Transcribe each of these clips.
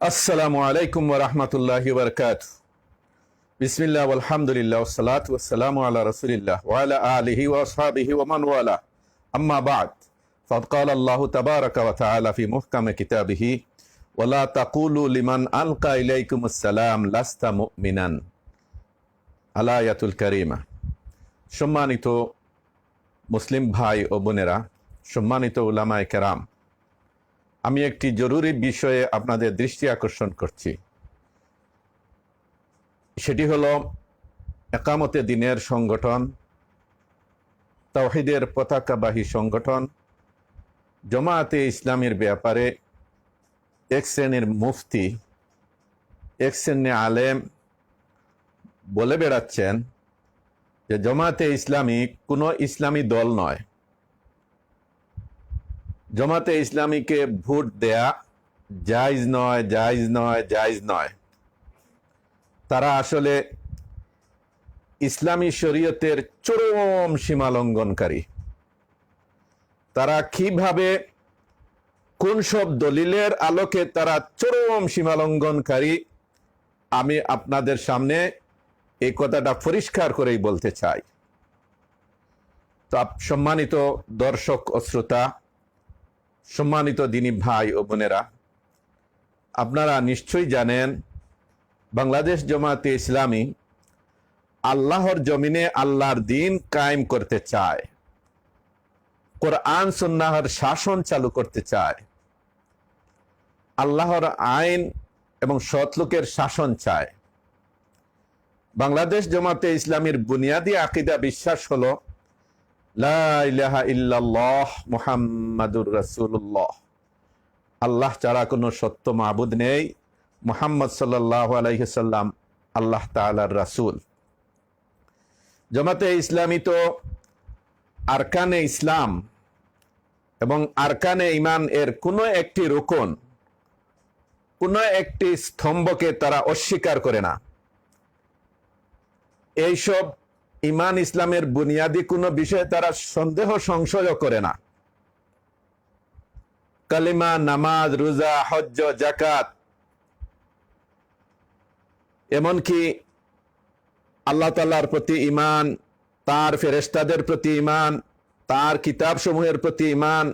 আসসালামু আলাইকুম ওরহমতুল্লাহ বরকাত বিসমিল্লাহ আলহামদুলিল্লাহ সালাত ওসালাম আল্লাহ রসুলিল্লাহ ওয়ালা আলিহি ওয়াসহাবিহি ওমান ওয়ালা আম্মা বাদ فقد قال الله تبارك وتعالى في محكم كتابه ولا تقولوا لمن ألقى إليكم السلام لست مؤمنا আলায়াতুল কারিমা সম্মানিত মুসলিম ভাই ও বোনেরা সম্মানিত উলামায়ে কেরাম আমি একটি জরুরি বিষয়ে আপনাদের দৃষ্টি আকর্ষণ করছি। সেটি হল, একামতে দিনের সংগঠন, তাওহিদের পতাকাবাহী সংগঠন জমাতে ইসলামের ব্যাপারে এক শ্রেণির মুফতি, এক শ্রেণি আলেম বলে বেড়াচ্ছেন যে জমাতে ইসলামী কোনো ইসলামী দল নয়। জমাতে ইসলামীকে ভোট দেয়া জায়জ নয় জায়জ নয় জায়জ নয়। তারা আসলে ইসলামী শরীয়তের চরম সীমা লঙ্ঘনকারী তারা কীভাবে, কোন সব দলিলের আলোকে তারা চরম সীমা লঙ্ঘনকারী আমি আপনাদের সামনে এই কথাটা পরিষ্কার করেই বলতে চাই। তো সম্মানিত দর্শক ও শ্রোতা সম্মানিত দিনী ভাই ও বোনেরা, আপনারা নিশ্চয়ই জানেন, বাংলাদেশ জমাতে ইসলামী আল্লাহর জমিনে আল্লাহর দিন কায়েম করতে চায়, কোরআন সুন্নাহর শাসন চালু করতে চায়, আল্লাহর আইন এবং সৎলোকের শাসন চায়। বাংলাদেশ জমাতে ইসলামীর বুনিয়াদী আকিদা বিশ্বাস হলো আল্লাহ ছাড়া কোনো সত্য মাবুদ নেই। মোহাম্মদ সাল্লাম আল্লাহ তাআলার রাসূল। জামাতে ইসলামী তো আরকানে ইসলাম এবং আরকানে ইমান এর কোনো একটি রোকন, কোনো একটি স্তম্ভকে তারা অস্বীকার করে না। এইসব ইমান ইসলামের বুনিয়াদী কোনো বিষয়ে তারা সন্দেহ সংশয় করে না। কালিমা, নামাজ, রোজা, হজ্জ জাকাত এমনকি আল্লাহ তাল্লাহর প্রতি ইমান তার ফেরেস্তাদের প্রতি ইমান তার কিতাব সমূহের প্রতি ইমান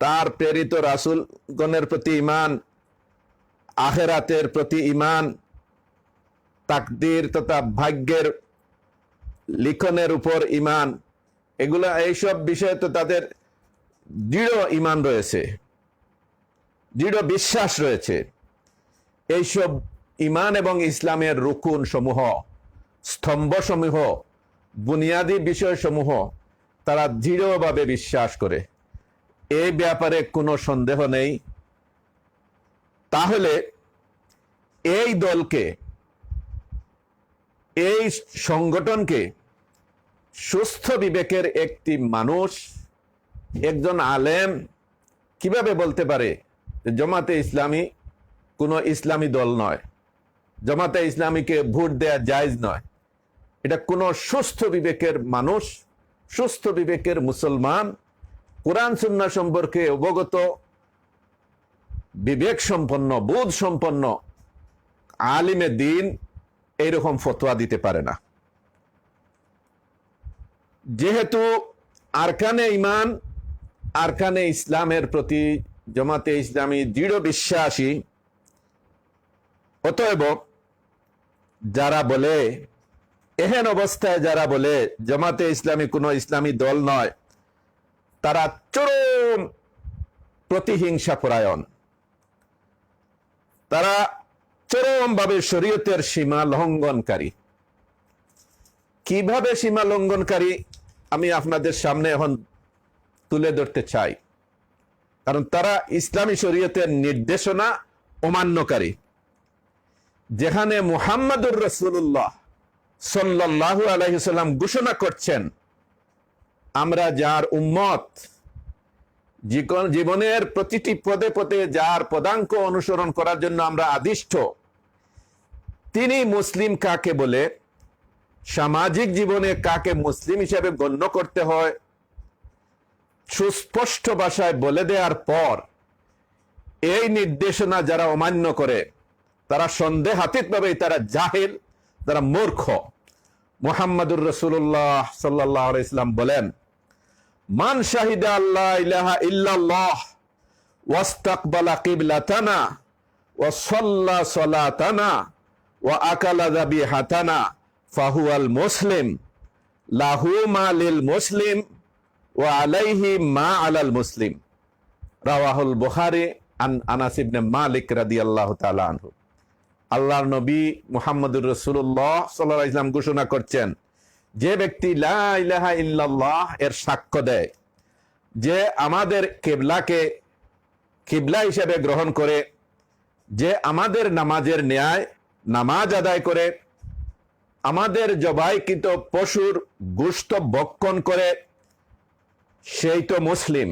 তার প্রেরিত রাসুলগণের প্রতি ইমান আখেরাতের প্রতি ইমান তাকদির তথা ভাগ্যের লিখনের উপর ইমান এগুলা এইসব বিষয়ে তো তাদের দৃঢ় ইমান রয়েছে, দৃঢ় বিশ্বাস রয়েছে। এইসব ইমান এবং ইসলামের রুকুন সমূহ স্তম্ভ সমূহ বুনিয়াদী বিষয়সমূহ তারা দৃঢ়ভাবে বিশ্বাস করে। এই ব্যাপারে কোনো সন্দেহ নেই। তাহলে এই দলকে এই সংগঠনকে সুস্থ বিবেকের একটি মানুষ, একজন আলেম কীভাবে বলতে পারে? জমাতে ইসলামী কোনো ইসলামী দল নয়। জমাতে ইসলামীকে ভোট দেয়া জায়জ নয়। এটা কোনো সুস্থ বিবেকের মানুষ, সুস্থ বিবেকের মুসলমান, কোরআন সুন্না সম্পর্কে অবগত, বিবেক সম্পন্ন, বোধ সম্পন্ন, আলিমে দিন এইরকম ফতোয়া দিতে পারে না। যেহেতু আরকানে ইমান আরকানে ইসলামের প্রতি জমাতে ইসলামী দৃঢ় বিশ্বাসী, অতএব যারা বলে, এহেন অবস্থায় যারা বলে জমাতে ইসলামী কোনো ইসলামী দল নয়, তারা চরম প্রতিহিংসা পরায়ণ তারা চরমভাবে শরীয়তের সীমা লঙ্ঘনকারী। কীভাবে সীমা লঙ্ঘনকারী? আমি আপনাদের সামনে এখন তুলে ধরতে চাই। কারণ তারা ইসলামী শরীয়তের নির্দেশনা অমান্যকারী। যেখানে মুহাম্মাদুর রসুল্লাহ সাল্লাহ আলহিসাল্লাম ঘোষণা করছেন, আমরা যার উম্মত জীবনের প্রতিটি পদে পদে যার পদাঙ্ক অনুসরণ করার জন্য আমরা আদিষ্ট। তিনি মুসলিম কাকে বলে? সামাজিক জীবনে কাকে মুসলিম হিসেবে গণ্য করতে হয়? সুস্পষ্ট ভাষায় বলে দেওয়ার পর এই নির্দেশনা যারা অমান্য করে, তারা সন্দেহাতীত ভাবে তারা জাহিল, তারা মূর্খ। মোহাম্মদুর রসুল্লাহ সাল্লাহ ইসলাম বলেন মান শাহিদা আল্লাহ ইলাহা ইল্লাল্লাহ, ওয়াস্তাকবালা কিবলাতানা ওয়া সাল্লা সালাতানা, ওয়া আকালা যাবিহাতানা, ফাহুয়াল মুসলিম, লাহু মা লিল মুসলিম, ওয়া আলাইহি মা আলাল মুসলিম। রাওয়াহুল বুখারী আন আনাস ইবনে মালিক রাদিয়াল্লাহু তাআলা আনহু। আল্লাহর নবী মুহাম্মদুর রাসূলুল্লাহ সাল্লাল্লাহু আলাইহি ঘোষণা করছেন যে ব্যক্তি লা ইলাহা ইল্লাল্লাহ এর সাক্ষ্য দেয়, যে আমাদের কেবলাকে কিবলা হিসেবে গ্রহণ করে, যে আমাদের নামাজের ন্যায় নামাজ আদায় করে, আমাদের জবাইকৃত পশুর গুস্ত বক্ষণ করে, সেই তো মুসলিম।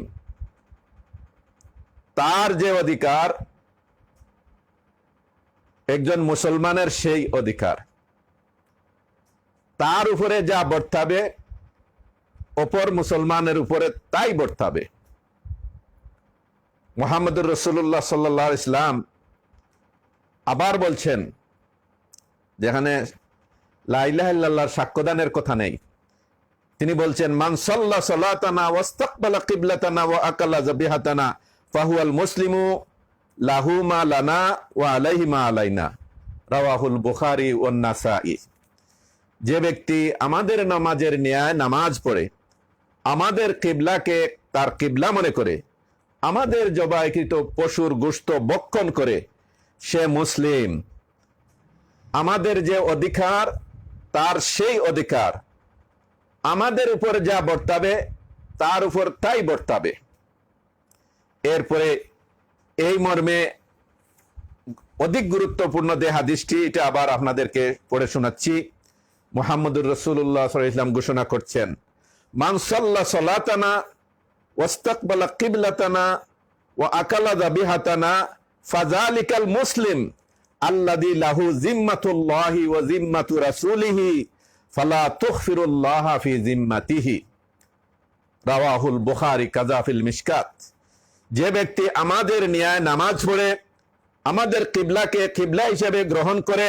তার যে অধিকার, একজন মুসলমানের সেই অধিকার। তার উপরে যা বর্তাবে, অপর মুসলমানের উপরে তাই বর্তাবে। মোহাম্মদুর রসুল্লাহ সাল্লাহ ইসলাম আবার বলছেন, যেখানে লাইলাহাল্লাহর সাক্ষ্যদানের কথা নেই, তিনি বলছেন মানসাল্লাহ সাল্লাতানা ওয়াস্তাকবালা কিবলাতানা ওয়া আকাল্লা জাবিহাতানা ফাহুয়াল মুসলিমু লাহু মা লানা ওয়া আলাইহি মা আলাইনা। রাওয়াহুল বুখারী ওয়ান যে ব্যক্তি আমাদের নামাজের ন্যায় নামাজ পড়ে, আমাদের কিবলাকে তার কিবলা মনে করে, আমাদের জবাইকৃত পশুর গোস্ত বক্ষণ করে, সে মুসলিম। আমাদের যে অধিকার, তার সেই অধিকার। আমাদের উপর যা বর্তাবে, তার উপর তাই বর্তাবে। এরপরে এই মর্মে অধিক গুরুত্বপূর্ণ যে হাদিসটি, এটা আবার আপনাদেরকে পড়ে শোনাচ্ছি। মোহাম্মদুর রসুল্লাহ ইসলাম ঘোষণা করছেন মানসাল্লা সলাতানা, ওয়াস্তাকবালা কিবলাতানা ও আকালা দাবিহাতানা ফাজালিকাল মুসলিম আল্লাদি লাহু জিম্মাতুল্লাহি ওয়া জিম্মাতু রাসূলিহি, ফালা তুগফিরুল্লাহ ফি জিম্মাতিহি রাওয়াহুল বুখারী কাজাফিল মিশকাত। যে ব্যক্তি আমাদের ন্যায় নামাজ পড়ে, আমাদের কিবলাকে কিবলা হিসেবে গ্রহণ করে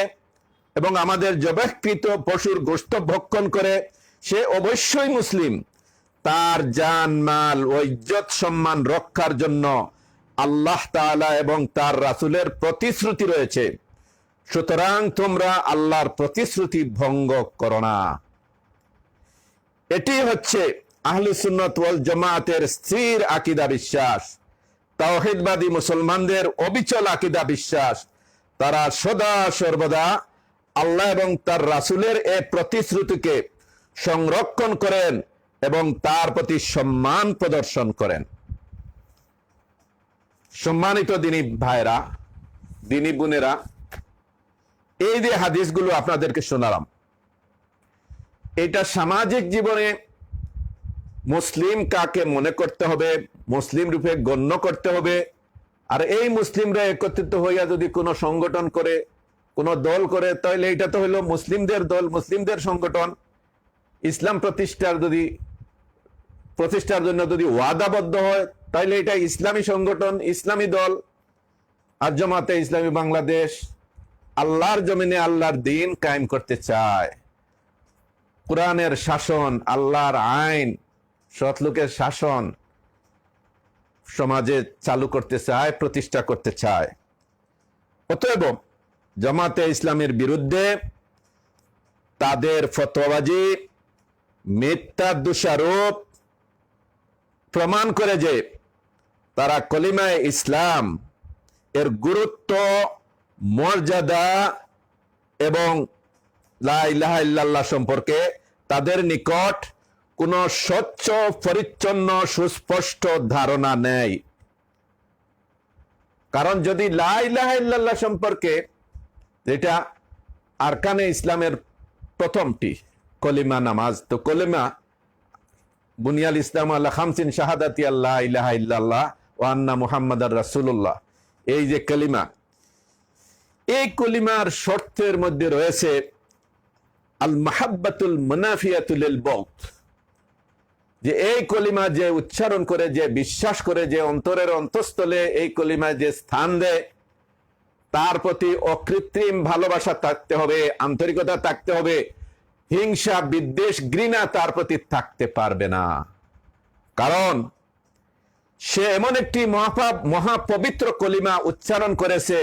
এবং আমাদের জবাহকৃত পশুর গোস্ত ভক্ষণ করে, সে অবশ্যই মুসলিম। তার জান, মাল ও ইজ্জত সম্মান রক্ষার জন্য আল্লাহ তাআলা এবং তার রাসূলের প্রতিশ্রুতি রয়েছে। সুতরাং তোমরা আল্লাহর প্রতিশ্রুতি ভঙ্গ করো না। এটি হচ্ছে আহলে সুন্নত ওয়াল জামাতের স্থির আকিদা বিশ্বাস। তাওহিদবাদী মুসলমানদের অবিচল আকিদা বিশ্বাস। তারা সদা সর্বদা আল্লাহ এবং তার রাসূলের এ প্রতিশ্রুতিকে সংরক্ষণ করেন এবং তার প্রতি সম্মান প্রদর্শন করেন। সম্মানিত দিনী ভাইরা, দিনী বোনেরা, এই যে হাদিসগুলো আপনাদেরকে শোনালাম, এটা সামাজিক জীবনে মুসলিম কাকে মনে করতে হবে, মুসলিম রূপে গণ্য করতে হবে, আর এই মুসলিমরা একত্রিত হইয়া যদি কোনো সংগঠন করে কোনো দল করে তাহলে এটা তো হলো মুসলিমদের দল, মুসলিমদের সংগঠন। ইসলাম প্রতিষ্ঠার যদি, প্রতিষ্ঠার জন্য যদি ওয়াদাবদ্ধ হয় তাহলে এটা ইসলামী সংগঠন, ইসলামী দল। আর জমাতে ইসলামী বাংলাদেশ আল্লাহর জমিনে আল্লাহর দিন কায়েম করতে চায়। কোরআনের শাসন, আল্লাহর আইন সৎলোকের শাসন সমাজে চালু করতে চায়, প্রতিষ্ঠা করতে চায়। অতএব জামাতে ইসলামের বিরুদ্ধে তাদের ফতোয়াবাজি মিথ্যা দোষারোপ প্রমাণ করে যে তারা কলিমায় ইসলাম, এর গুরুত্ব, মর্যাদা এবং লা ইলাহা সম্পর্কে তাদের নিকট কোনো স্বচ্ছ, পরিচ্ছন্ন, সুস্পষ্ট ধারণা নেই। কারণ যদি লা ইলাহা ইল্লাল্লাহ সম্পর্কে যেটা আরকানে ইসলামের প্রথমটি কলিমা নামাজ। তো কলিমা বুনিয়াল ইসলাম আল্লাহ খামসিন শাহাদাতি আল্লাহ ইলাহা ইল্লাল্লাহ ও আন্না মুহাম্মদ রাসুল্লাহ এই যে কলিমা, এই কলিমার শর্তের মধ্যে রয়েছে আল মাহাব্বাতুল মুনাফিয়াতুল বৌত যে এই কলিমা যে উচ্চারণ করে, যে বিশ্বাস করে, যে অন্তরের অন্তঃস্থলে এই কলিমা যে স্থান দেয় তার প্রতি অকৃত্রিম ভালোবাসা থাকতে হবে, আন্তরিকতা থাকতে হবে। হিংসা, বিদ্বেষ, ঘৃণা তার প্রতি থাকতে পারবে না। কারণ সে এমন একটি মহাপা মহাপবিত্র কলিমা উচ্চারণ করেছে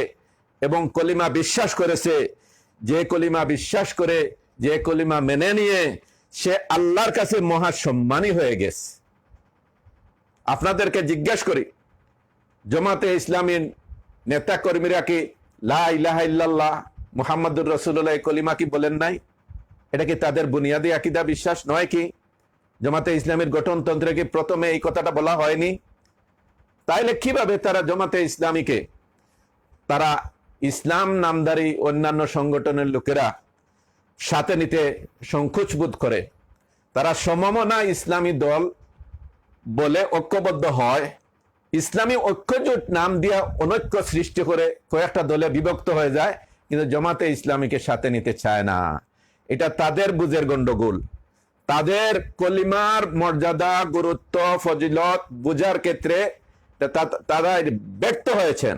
এবং কলিমা বিশ্বাস করেছে। যে কলিমা বিশ্বাস করে, যে কলিমা মেনে নিয়ে সে আল্লাহর কাছে মহা সম্মানী হয়ে গেছে। আপনাদেরকে জিজ্ঞেস করি, জমাতে ইসলামী নেতা কর্মীরা কি লা ইলাহা ইল্লাল্লাহ, মুহাম্মাদুর রসুল্লাহ কলিমা কি বলেন নাই? এটা কি তাদের বুনিয়াদী আকিদা, বিশ্বাস নয় কি? জমাতে ইসলামের গঠনতন্ত্রে কি প্রথমে এই কথাটা বলা হয়নি? তাইলে কীভাবে তারা জমাতে ইসলামীকে? তারা ইসলাম নামদারি অন্যান্য সংগঠনের লোকেরা সাথে নিতে সংকোচ বোধ করে। তারা সমমনা ইসলামী দল বলে ঐক্যবদ্ধ হয়। ইসলামী ঐক্যজোট নাম দিয়া অনৈক্য সৃষ্টি করে কয়েকটা দলে বিভক্ত হয়ে যায়, কিন্তু জমাতে ইসলামীকে সাথে নিতে চায় না। এটা তাদের বুঝের গন্ডগোল। তাদের কলিমার মর্যাদা, গুরুত্ব, ফজিলত বুঝার ক্ষেত্রে তারা ব্যক্ত হয়েছেন।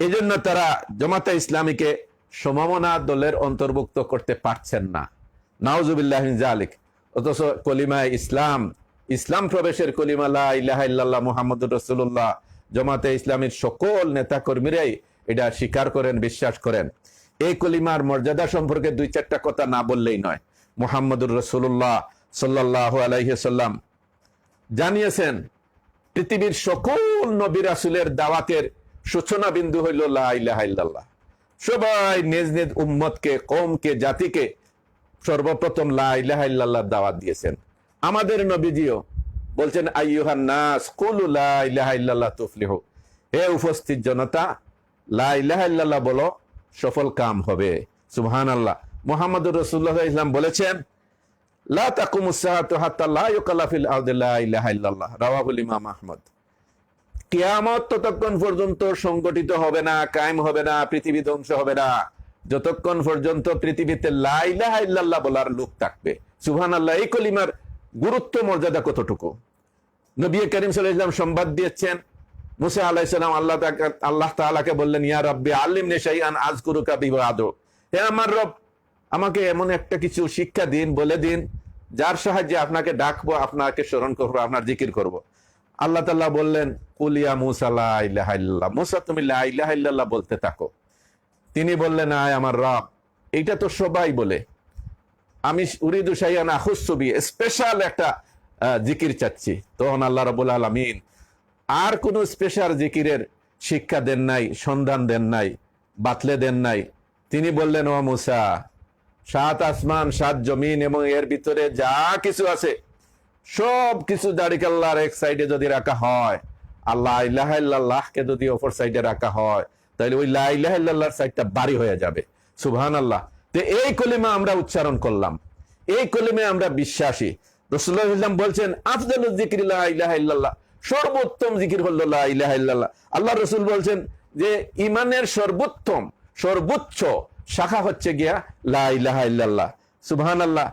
এই জন্য তারা জমাতে ইসলামীকে সমমনা দলের অন্তর্ভুক্ত করতে পারছেন না। নাউজুবিল্লাহ জালিক অথচ কলিমায় ইসলাম ইসলাম প্রবেশের কলিমা, লা ইলাহা ইল্লাল্লাহ মুহাম্মদুর রাসূলুল্লাহ। জমাতে ইসলামীর সকল নেতা কর্মীরাই এটা স্বীকার করেন, বিশ্বাস করেন। এই কলিমার মর্যাদা সম্পর্কে দুই চারটা কথা না বললেই নয়। মুহাম্মদুর রাসূলুল্লাহ সাল্লাল্লাহু আলাইহি সাল্লাম জানিয়েছেন, পৃথিবীর সকল নবী রাসূলের দাওয়াতের সূচনা বিন্দু হইল লা ইলাহা ইল্লাল্লাহ। সবাই নিজ নিজ উম্মতকে কমকে জাতিকে সর্বপ্রথম লা ইলাহা ইল্লাল্লাহ দাওয়াত দিয়েছেন। আমাদের নবীজিও বলছেন, আইয়ুহান নাস হে উপস্থিত জনতা, লা ইলাহা বলো, সফল কাম হবে। সুবহানাল্লাহ। মুহাম্মদুর রাসূলুল্লাহ ইসলাম বলেছেন, লা তাকুমুস ততক্ষণ পর্যন্ত সংগঠিত হবে না, কায়েম হবে না, পৃথিবী ধ্বংস হবে না। যতক্ষণ পর্যন্ত পৃথিবীতে লা ইলাহা ইল্লাল্লাহ বলার লোক থাকবে। সুবহানাল্লাহ, এই কলিমার গুরুত্ব মর্যাদা কতটুকু? নবী করিম ওয়াসাল্লাম সংবাদ দিয়েছেন, মুসা আলাইহিস সালাম আল্লাহ আল্লাহ তাআলাকে বললেন, ইয়া রাব্বি, আল্লিমনি শাইআন আযকুরুকা বিবাদু। হে আমার রব, আমাকে এমন একটা কিছু শিক্ষা দিন, বলে দিন, যার সাহায্যে আপনাকে ডাকবো, আপনাকে স্মরণ করব, আপনার জিকির করব। আল্লাহ তাল্লাহ বললেন কুলিয়া মুসা লা ইলাহা ইল্লাল্লাহ। মুসা, তুমি লা ইলাহা বলতে থাকো। তিনি বললেন, আয় আমার রব। এইটা তো সবাই বলে। আমি উরিদু সাইয়ান আহুসবি স্পেশাল একটা জিকির চাচ্ছি। তখন আল্লাহ রবুল আলমিন আর কোন স্পেশাল জিকিরের শিক্ষা দেন নাই, সন্ধান দেন নাই, বাতলে দেন নাই। তিনি বললেন, ও মুসা, সাত আসমান, সাত জমিন এবং এর ভিতরে যা কিছু আছে, সব কিছু দাড়িকাল্লার এক সাইডে যদি রাখা হয়, আল্লাহ ইলাহাকে যদি অপর সাইডে রাখা হয়, তাহলে ওই লাইলাহার সাইডটা বাড়ি হয়ে যাবে। সুবহান আল্লাহ তো এই কলিমা আমরা উচ্চারণ করলাম, এই কলিমে আমরা বিশ্বাসী। রসুল্লাহ ইসলাম বলছেন আফজাল ইল্লাল্লাহ সর্বোত্তম জিকির ইল্লাল্লাহ। আল্লাহ রসুল বলছেন যে ইমানের সর্বোত্তম, সর্বোচ্চ শাখা হচ্ছে গিয়া লা ইলাহা সুবহান আল্লাহ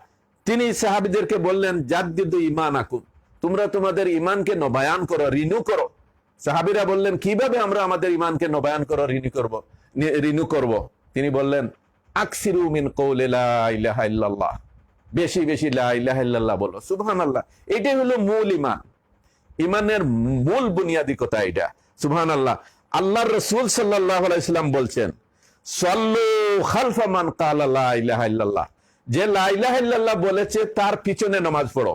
তিনি সাহাবিদেরকে বললেন, জাদ্দিদু ইমান আকুম তোমরা তোমাদের ইমানকে নবায়ন করো, রিনু করো। সাহাবিরা বললেন, কীভাবে আমরা আমাদের ইমানকে নবায়ন করো, রিনু করব রিনু করব? তিনি বললেন বেশি বেশি লা ইলাহা ইল্লাল্লাহ বলো। এটাই হলো মূল ইমান। ইমানের মূল বুনিয়াদি কথা এটা? সুবহান আল্লাহ আল্লাহর রসুল আলাইসাল্লাম বলছেন যে লা ইলাহা ইল্লাল্লাহ বলেছে, তার পিছনে নামাজ পড়ো।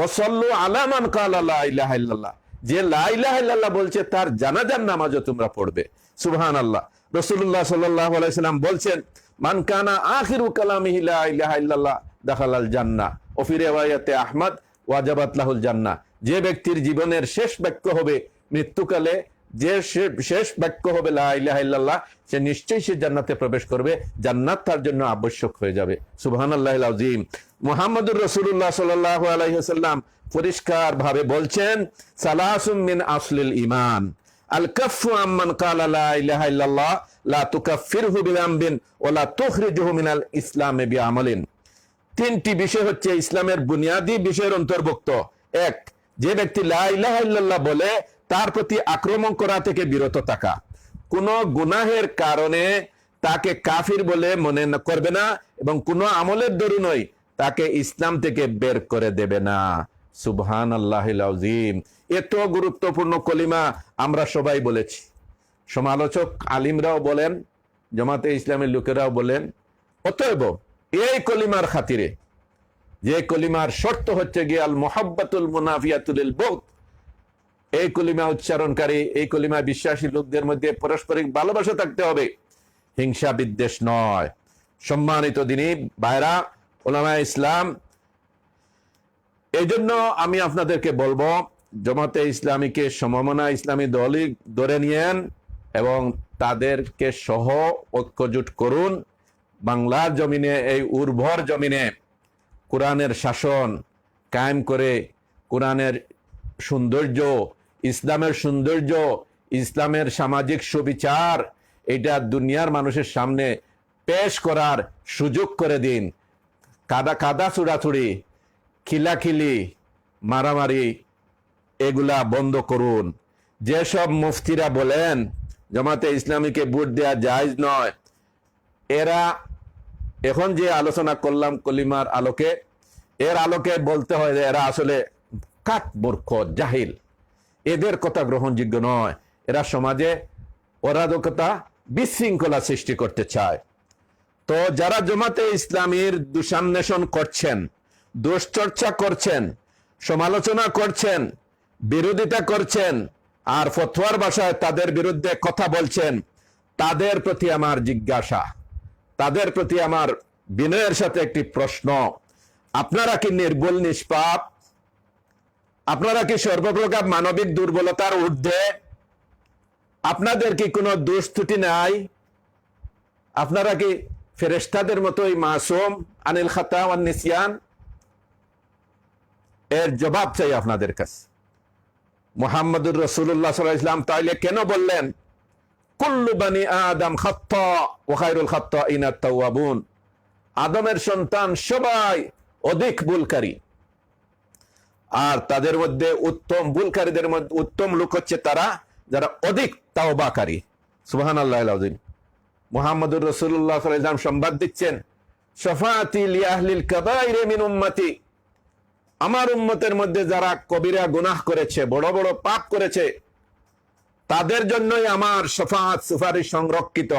ও সল্লু আলামান যে লা বলছে, তার জানাজার নামাজও তোমরা পড়বে। সুবহান আল্লাহ রসুল্লাহ সাল্লাহ আলাইসাল্লাম বলছেন মান কানা আখিরু ইল্লাল্লাহ দাখালাল জান্নাহ ও ফি আহমদ, ওয়াজাবাত লাহুল জান্নাহ যে ব্যক্তির জীবনের শেষ বাক্য হবে মৃত্যুকালে, যে শেষ বাক্য হবে লা ইলাহা ইল্লাল্লাহ, সে নিশ্চয়ই সে জান্নাতে প্রবেশ করবে। জান্নাত তার জন্য আবশ্যক হয়ে যাবে। সুবহানাল্লাহ আজিম মুহাম্মদুর রাসূলুল্লাহ সাল্লাল্লাহু আলাইহি পরিষ্কার ভাবে বলছেন, সালাসুম মিন আসলিল ঈমান। তিনটি বিষয় হচ্ছে ইসলামের বুনিয়াদী বিষয়ের অন্তর্ভুক্ত। এক, যে ব্যক্তি বলে, তার প্রতি আক্রমণ করা থেকে বিরত থাকা। কোনো গুনাহের কারণে তাকে কাফির বলে মনে করবে না এবং কোনো আমলের দরুনই তাকে ইসলাম থেকে বের করে দেবে না। সুবহান আল্লাহ আজিম এত গুরুত্বপূর্ণ কলিমা আমরা সবাই বলেছি। সমালোচক আলিমরাও বলেন, জমাতে ইসলামের লোকেরাও বলেন, অতএব এই কলিমার খাতিরে, যে কলিমার শর্ত হচ্ছে গিয়ে আল মোহাব্বাতুল মুনাফিয়াতুল বহুত এই কলিমা উচ্চারণকারী, এই কলিমা বিশ্বাসী লোকদের মধ্যে পারস্পরিক ভালোবাসা থাকতে হবে। হিংসা বিদ্বেষ নয়। সম্মানিত দিনী বাইরা ওলামা ইসলাম এই জন্য আমি আপনাদেরকে বলব জমাতে ইসলামীকে সমমনা ইসলামী দলই ধরে নিয়েন এবং তাদেরকে সহ ঐক্যজুট করুন। বাংলার জমিনে, এই উর্বর জমিনে কোরআনের শাসন কায়েম করে কোরআনের সৌন্দর্য, ইসলামের সৌন্দর্য, ইসলামের সামাজিক সুবিচার, এটা দুনিয়ার মানুষের সামনে পেশ করার সুযোগ করে দিন। কাদা কাদা চুড়াচুড়ি, খিলাখিলি, মারামারি এগুলা বন্ধ করুন। যেসব মুফতিরা বলেন, জামাতে ইসলামীকে ভোট দেওয়া জায়জ নয়, এরা এখন যে আলোচনা করলাম কলিমার আলোকে, এর আলোকে বলতে হয় যে এরা আসলে কাঠ মূর্খ, জাহিল। এদের কথা গ্রহণযোগ্য নয়। এরা সমাজে অরাধকতা বিশৃঙ্খলা সৃষ্টি করতে চায়। তো যারা জমাতে ইসলামীর দুষান্বেষণ করছেন, দুশ্চর্চা করছেন, সমালোচনা করছেন বিরোধিতা করছেন আর ফতোয়ার ভাষায় তাদের বিরুদ্ধে কথা বলছেন, তাদের প্রতি আমার জিজ্ঞাসা, তাদের প্রতি আমার বিনয়ের সাথে একটি প্রশ্ন। আপনারা কি নির্বল, নিষ্পাপ? আপনারা কি সর্বপ্রকার মানবিক দুর্বলতার ঊর্ধ্বে? আপনাদের কি কোনো দোষ ত্রুটি নাই? আপনারা কি ফেরেস্তাদের মতোই মাসুম, আনিল খাতা নিসিয়ান? এর জবাব চাই আপনাদের কাছে। মোহাম্মদুর রসুল্লাহ সাল্লাহ ইসলাম তাইলে কেন বললেন, কুল্লু বানি আদম খাত্তা ও খায়রুল খাত্তা ইনাত আদমের সন্তান সবাই অধিক ভুলকারী। আর তাদের মধ্যে উত্তম ভুলকারীদের মধ্যে উত্তম লোক হচ্ছে তারা যারা অধিক তাওবাকারী। সুবহান আল্লাহ মোহাম্মদুর রসুল্লাহ সাল্লাম সংবাদ দিচ্ছেন সফাতি লিয়াহলিল কাবাইরে মিন উম্মতি আমার উম্মতের মধ্যে যারা কবিরা গুনাহ করেছে, বড় বড় পাপ করেছে, তাদের জন্যই আমার শফাত সুপারিশ সংরক্ষিত।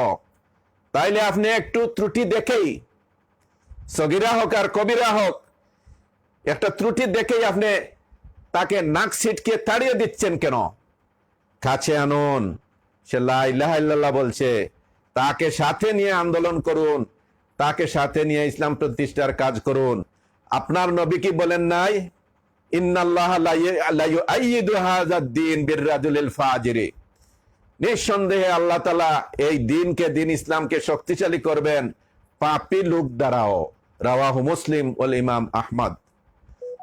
তাইলে আপনি একটু ত্রুটি দেখেই, সগিরা হোক আর কবিরা হোক, একটা ত্রুটি দেখেই আপনি তাকে নাক সিটকে তাড়িয়ে দিচ্ছেন কেন? কাছে আনুন, সে লা ইলাহা ইল্লাল্লাহ বলছে, তাকে সাথে নিয়ে আন্দোলন করুন, তাকে সাথে নিয়ে ইসলাম প্রতিষ্ঠার কাজ করুন। আপনার নবী কি বলেন নাই? নিঃসন্দেহে আল্লাহ তালা এই দিনকে, দিন ইসলামকে শক্তিশালী করবেন। পাপি লোক দ্বারাও। রাওয়াহু মুসলিম ওল ইমাম আহমদ।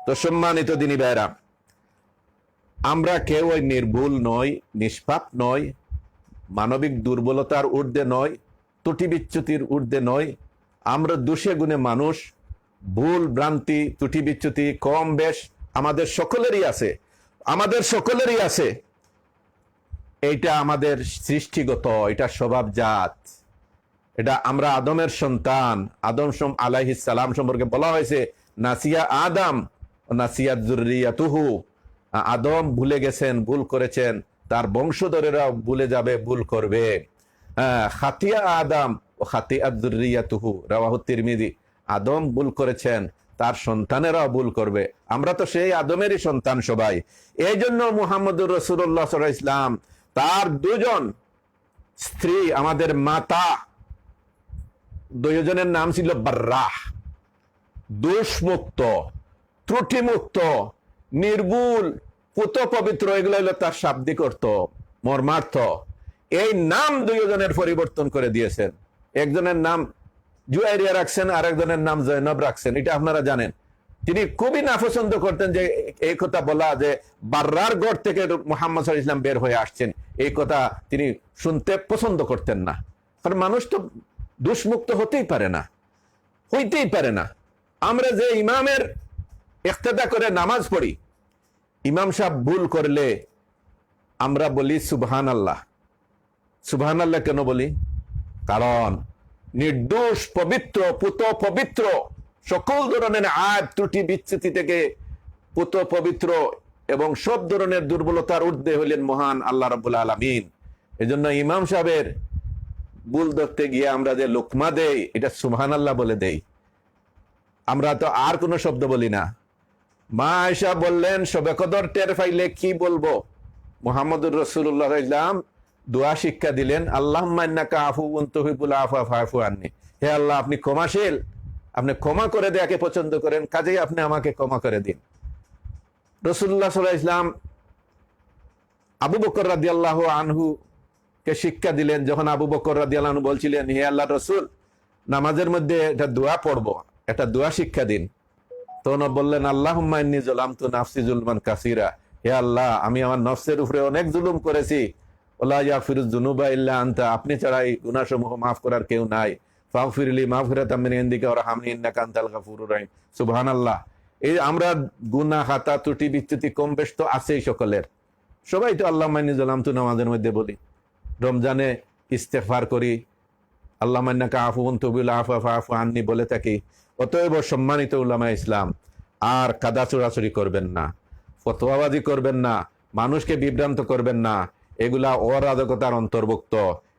তো সম্মানিত দিনী ভাইরা আমরা কেউ ওই নির্ভুল নই, নিষ্পাপ নই, মানবিক দুর্বলতার ঊর্ধ্বে নয় ত্রুটি বিচ্যুতির ঊর্ধ্বে নয় আমরা দোষে গুণে মানুষ ভুল ভ্রান্তি, ত্রুটি বিচ্যুতি, কম বেশ আমাদের সকলেরই আছে। আমাদের সকলেরই আছে। এইটা আমাদের সৃষ্টিগত, এটা স্বভাবজাত এটা আমরা আদমের সন্তান। আদম সম আলাইহিস সালাম সম্পর্কে বলা হয়েছে, নাসিয়া আদম, নাসিয়া জুরিয়াতুহু আদম ভুলে গেছেন, ভুল করেছেন। তার বংশধরেরাও ভুলে যাবে, ভুল করবে। খাতিয়া আদম ও খাতিয়া জুরিয়াতুহু রাওয়াহু তিরমিজি। আদম ভুল করেছেন, তার সন্তানেরাও ভুল করবে। আমরা তো সেই আদমেরই সন্তান সবাই। এই জন্য মুহাম্মদুর রসুল্লাহ ইসলাম তার দুজন স্ত্রী, আমাদের মাতা দুজনের নাম ছিল বার্রাহ। দোষমুক্ত, ত্রুটিমুক্ত, নির্ভুল পুত পবিত্র এগুলো হলো তার শাব্দিক অর্থ মর্মার্থ। এই নাম দুইজনের পরিবর্তন করে দিয়েছেন। একজনের নাম জুয়াইরিয়া রাখছেন আর একজনের নাম জৈনব রাখছেন, এটা আপনারা জানেন। তিনি খুবই নাপছন্দ করতেন যে এই কথা বলা যে বার্রার গড় থেকে মোহাম্মদ আলাইহি ইসলাম বের হয়ে আসছেন। এই কথা তিনি শুনতে পছন্দ করতেন না। কারণ মানুষ তো দুষ্মুক্ত হতেই পারে না, হইতেই পারে না। আমরা যে ইমামের ইক্তেদা করে নামাজ পড়ি, ইমাম সাহেব ভুল করলে আমরা বলি সুবহান আল্লাহ সুবহান আল্লাহ কেন বলি? কারণ নির্দোষ, পবিত্র, পুত পবিত্র। সকল ধরনের আয় ত্রুটি বিচ্যুতি থেকে পুত পবিত্র এবং সব ধরনের দুর্বলতার ঊর্ধ্বে হইলেন মহান আল্লাহ রাবুল আলমিন। এজন্য ইমাম সাহেবের ভুল ধরতে গিয়ে আমরা যে লোকমা দেই, এটা সুহান আল্লাহ বলে দেই। আমরা তো আর কোনো শব্দ বলি না। মা আয়সা বললেন, সবে কদর টের পাইলে কি বলব? মোহাম্মদুর রসুল্লাহ ইসলাম দোয়া শিক্ষা দিলেন আল্লাহ মান্নাকা হে আল্লাহ, আপনি ক্ষমাশীল। আপনি ক্ষমা করে দেয়াকে পছন্দ করেন, কাজেই আপনি আমাকে ক্ষমা করে দিন। রসুল্লাহ সাল্লাহ ইসলাম আবু বকর রাদি আল্লাহ আনহু কে শিক্ষা দিলেন, যখন আবু বকর রাদি আল্লাহ বলছিলেন, হে আল্লাহ রসুল, নামাজের মধ্যে একটা দোয়া পড়ব, একটা দোয়া শিক্ষা দিন। তখন বললেন আল্লাহ জুলাম তু নাফসি জুলমান কাসিরা। হে আল্লাহ, আমি আমার নফসের উপরে অনেক জুলুম করেছি। ওলা ইয়া জুনুবা ইল্লা আনতা, আপনি ছাড়া এই গুনাসমূহ মাফ করার কেউ নাই। ফাগফিরলি মাগফিরাত মিন ইনদিকা ওয়া রাহমনি, ইন্নাকা আনতাল গাফুরুর রহিম। সুবহানাল্লাহ। এই আমরা গুনাহ, খাতা, ত্রুটি, বিচ্যুতি, কম বেশ তো আছেই সকলের। সবাই তো আল্লাহ মাইনি জলাম তু নামাজের মধ্যে বলি। রমজানে ইস্তেগফার করি। আল্লাহ মান্নাকা আফুন তবিল আফা আফু আননি বলে থাকি। অতএব সম্মানিত উল্লামা ইসলাম, আর কাদা চোরাচুরি করবেন না। ফতোয়াবাজি করবেন না। মানুষকে বিভ্রান্ত করবেন না। এগুলা অরাধকতার অন্তর্ভুক্ত।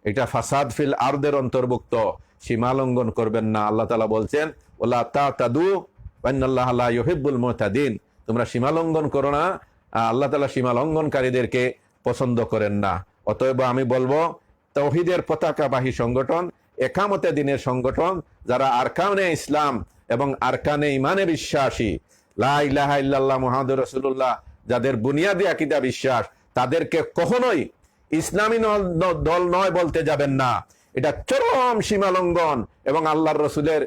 এটা ফাসাদ ফিল আরদের অন্তর্ভুক্ত। সীমা লঙ্ঘন করবেন না, আল্লাহ তালা বলছেন, ওলা তা তাদু আল্লাহ ইহিবুল মোতাদিন। তোমরা সীমা লঙ্ঘন করো না আল্লাহ তালা সীমা লঙ্ঘনকারীদেরকে পছন্দ করেন না। অতএব আমি বলব, তৌহিদের পতাকাবাহী সংগঠন, একামতে দিনের সংগঠন, যারা আরকানে ইসলাম এবং আরকানে ইমানে বিশ্বাসী, লা ইলাহা ইল্লাল্লাহ মুহাম্মদুর রাসূলুল্লাহ, যাদের বুনিয়াদী আকিদা বিশ্বাস তাদেরকে কখনোই ইসলামী দল নয় বলতে যাবেন না। এটা চরম সীমালঙ্ঘন এবং আল্লাহর রসুলের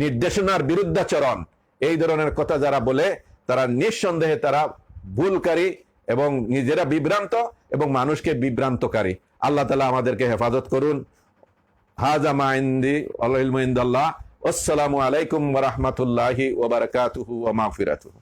নির্দেশনার বিরুদ্ধাচরণ। এই ধরনের কথা যারা বলে, তারা নিঃসন্দেহে তারা ভুলকারী এবং নিজেরা বিভ্রান্ত এবং মানুষকে বিভ্রান্তকারী। আল্লাহ তালা আমাদেরকে হেফাজত করুন। হাজা মাইন্দি আল্লাহ আসসালামু আলাইকুম ওয়া রাহমাতুল্লাহি ওয়া বারাকাতুহু ওয়া মাগফিরাতুহু।